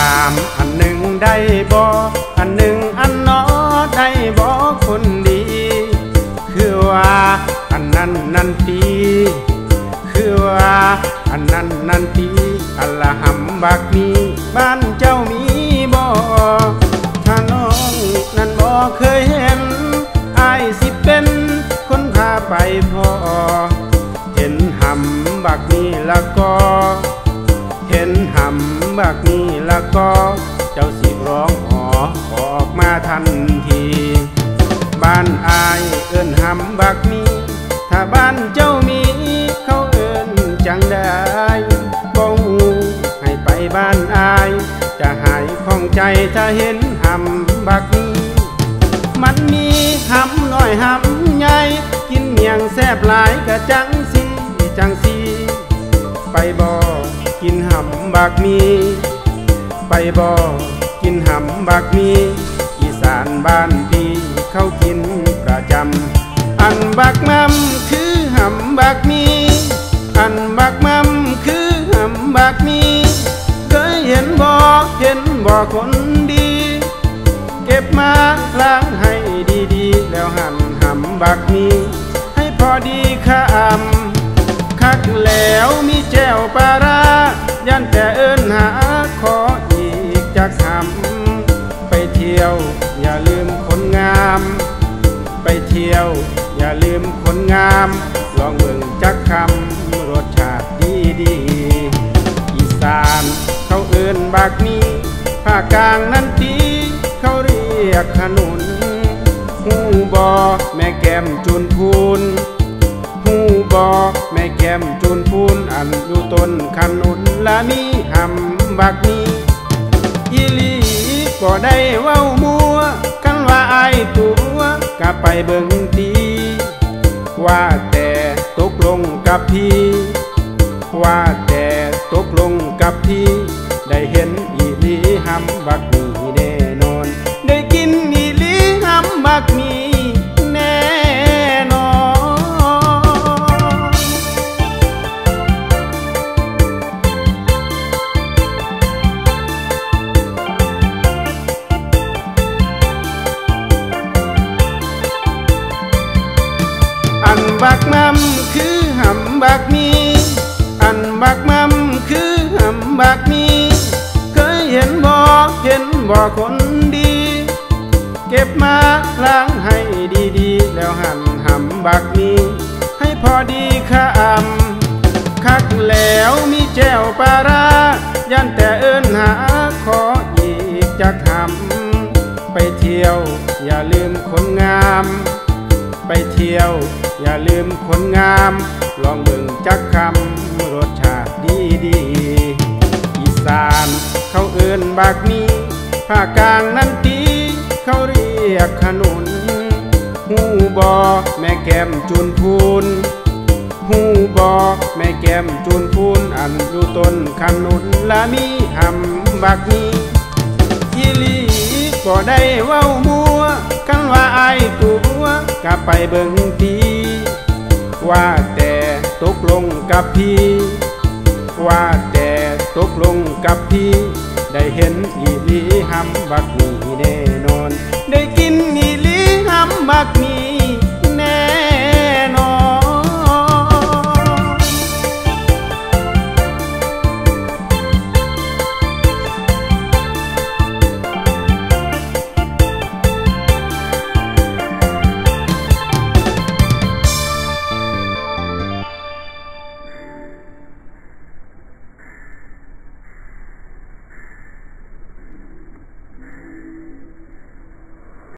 คำอันหนึ่งได้บ่อันหนึ่งอันนอได้บ่คนดี คือว่าอันนั้นนันตีคือว่าอันนั้นนันตีอัลละหำบักมีบ้านเจ้ามีบ่ถ้าน้องนั้นบ่เคยเห็นอายสิเป็นคนพาไปพอเห็นหำบักนี้ละก็เห็นหำบัก ก็เจ้าสิร้องหอออกมาทันที บ้านอายเอิ้นหำบักมี ถ้าบ้านเจ้ามีเขาเอิ้นจังได้บ่ฮู้ให้ไปบ้านอาย จะหายข้องใจถ้าเห็นหำบักมี มันมีหำน้อยหำใหญ่กินเมียงแซบหลายกะจังสีจังสีไปบ่กินหำบักมี ไปบ่กินหำบักมีอีสานบ้านพี่เขากินประจำ อันบักมัมคือหำบักมี อันบักมัมคือหำบักมีเคยเห็นบ่เห็นบ่คนดี เก็บมาล้างให้ดีๆ แล้วหั่นหำบักมี ให้พอดีคำคักแล้วมีแจวปลาร้ายันแต่เอิ้นหา งาม ลองเบิ่งจักคำรสชาติดีดีอีสานเขาเอิ้นบากนี้ภาคกลางนั้นตีเขาเรียกขนุนหูบอแม่แก้มจูนพูนหูบอแม่แก้มจูนพูนอันอยู่ต้นขนุนและมีหำบักนี้อีหลีก็ได้เว้ามัวกันว่าไอตัวกะไปเบิ่งดี ว่าแต่ตกลงกับพี่ ว่าแต่ตกลงกับพี่ ได้เห็นอีลีหำบัก คนดี เก็บมาล้างให้ดีๆ แล้วหั่นหำบักมีให้พอดีค่ำคักแล้วมีแจวปลาร้ายันแต่เอิ้นหาขออีกจากหำไปเที่ยวอย่าลืมคนงาม ไปเที่ยวอย่าลืมคนงาม ลองเบิ่งจักคำรสชาติดีดีๆอีสานเขาเอิ้นบากมี ภาคกลางนั้นตีเขาเรียกขนุน หูบอแม่แก้มจูนพูน หูบอแม่แก้มจูนพูนอันอยู่ต้นขนุนและมีหำบักมีอีหลีก็ได้เว้ามัวกันว่าไอตัวกะไปเบิ่งดีว่าแต่ตกลงกับพี่ ว่าแต่ตกลงกับพี่ ได้เห็นอีลีหำบักมีแน่นอน ได้กินอีลีหำบักมี